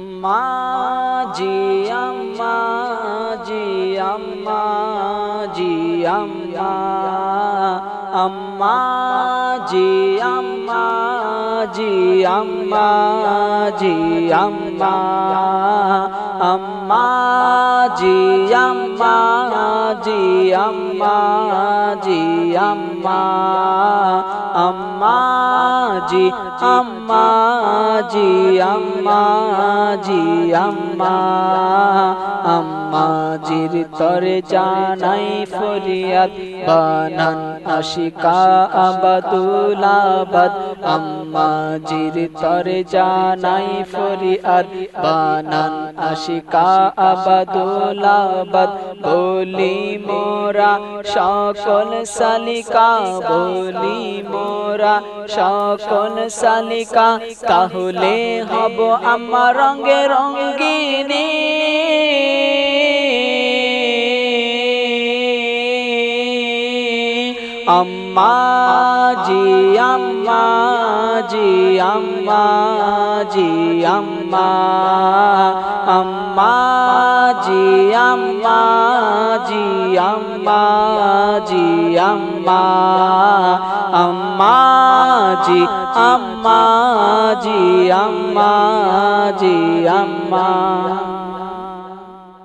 আম্মা জি আম্মা জি আম্মা জি আম্মা আম্মা জি আম্মা জি আম্মা জি আম্মা আম্মা, জি আম্মা জি আম্মা জি আম্মা আম্মা, জি আম্মা জি আম্মা জি আম্মা আম্মা জির তরে জানাই ফরিয়াদ, বানান আশিকা আবাদুল আবাদ। আম্মা জির তরে জানাই ফরিয়াদ, বানান আশিকা আবাদুল আবাদ। বলি মোরা সকল সালিকা, বলি মোরা সকল সালিকা। তাহলে হব আমার রঙে রঙ্গিনী। আম্মা জি আম্মা জি আম্মা জি আম্মা আম্মা জি আম্মা জি আম্মা জি আম্মা আম্মা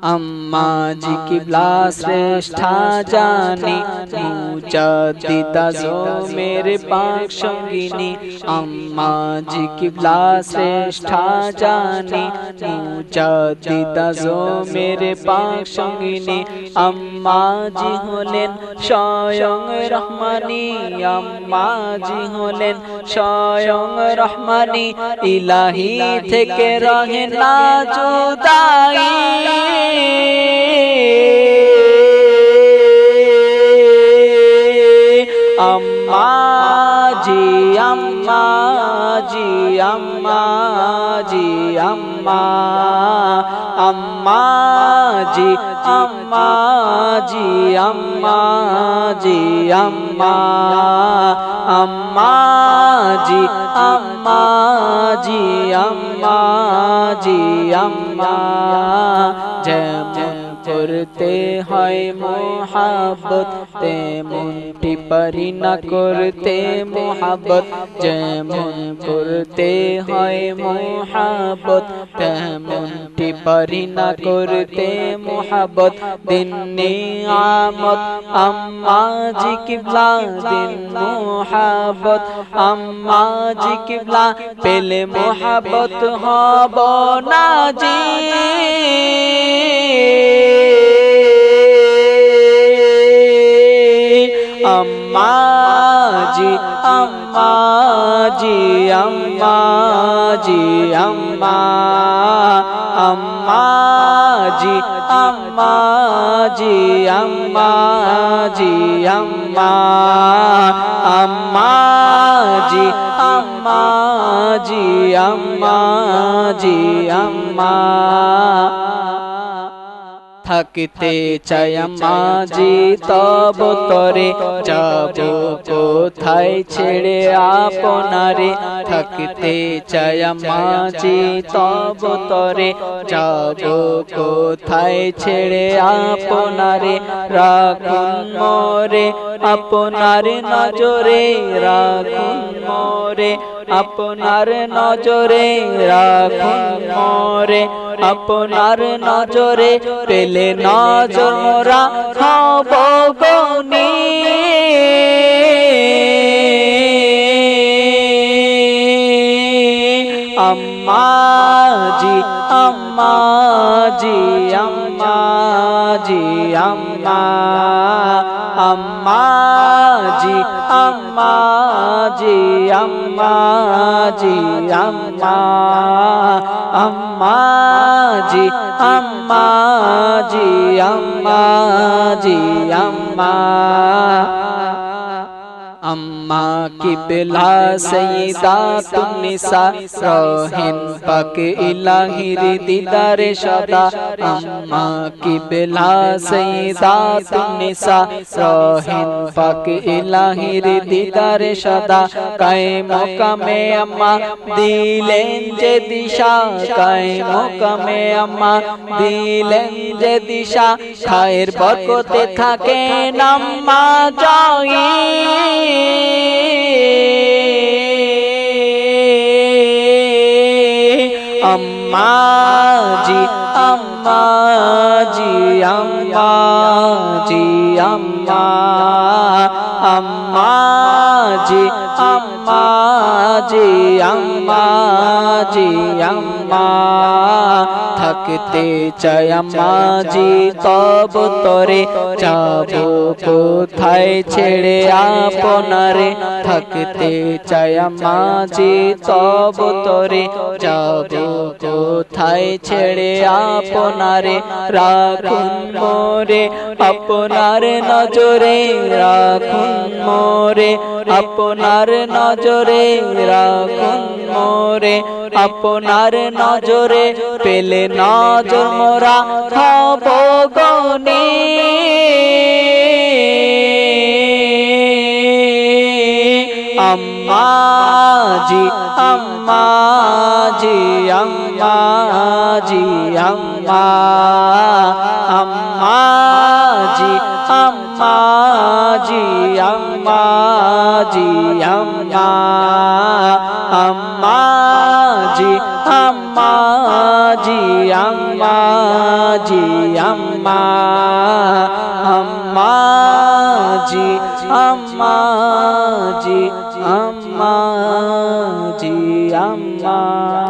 জি আম্মা জি আম্মা জি আম্মা আম্মা জি কিবলা শ্রেষ্ঠা জানি মুজাদ্দিদা জোমের পাক সঙ্গিনী আম্মা জি কিবলা শ্রেষ্ঠা জানি মুজাদ্দিদা জোমের পাক সঙ্গিনী আম্মা জি হলেন স্বয়ং রহমানি। আম্মা জি হলেন স্বয়ং রহমানি। ইলাহি থেকে রহে না জুদাই। আম্মা জি আম্মা জি আম্মা জি আম্মা আম্মা জি আম্মা জি যেমন করতে হয় মোহাবত তেমনটি পারি না করতে মোহাবত যেমন করতে হয় মোহাবত তেমনটি পারি না করতে মোহাবত দিন আমত আম্মা জি কিবলা, দিন মোহাবত আম্মা জি কিবলা, পেলে মোহাবত হব না জি। আম্মা জি আম্মা জি আম্মা জি আম্মা আম্মা জি আম্মা জি আম্মা জি আম্মা আম্মা জি আম্মা জি আম্মা জি আম্মা থাকতে চাই মাঝি তব তরে যাব কোথায় ছেড়ে আপনারে? থাকতে চাই মাঝি তব তরে যাব কোথায় ছেড়ে আপনারে? রাখুন মরে আপনার নজরে রাখুন মরে, আপনার নজরে রাখুন মরে, আপনার নজরে পেলে নজর মোরা হব গনি। আম্মা জি আম্মা। জি আম্মা জি আম্মা আম্মা জি আম্মা জি আম্মা জি আম্মা। আম্মা জি আম্মা জি আম্মা জি আম্মা আম্মা কিবলা সঈদা তুনিসা রহিন পাক ইলাহির দিদারে সদা আম্মা কিবলা সঈদা তুনিসা রহিন পাক ইলাহির দিদারে সদা কায় মোকামে আম্মা দিলেন যে দিশা কায় মোকামে আম্মা দিলেন যে দিশা খায়ের বরকতে থাকে নাম্মা যাই আম্মা জি আম্মা জি আম্মা জি আম্মা আম্মা জি আম্মা জি আম্মা আম্মা থাকতে চাই আম্মা জি, তব তরে যাব কোথায় ছেড়ে আপনারে। থাকতে চাই আম্মা জি, তব তরে যাব কোথায় ছেড়ে আপনারে। রাখুন মোরে আপনার নজরে, রাখুন মোরে আপনার নজরে, রাখুন মোরে আপনার নজরে পেলে নজর মোরা হব গনে। আম্মা জি আম্মা জি আম্মা জি আম্মা আম্মা জি আম্মা জি আম্মা জি আম্মা আম্মা। জি আম্মা জি আম্মা জি আম্মা আম্মা জি আম্মা জি আম্মা জি আম্মা।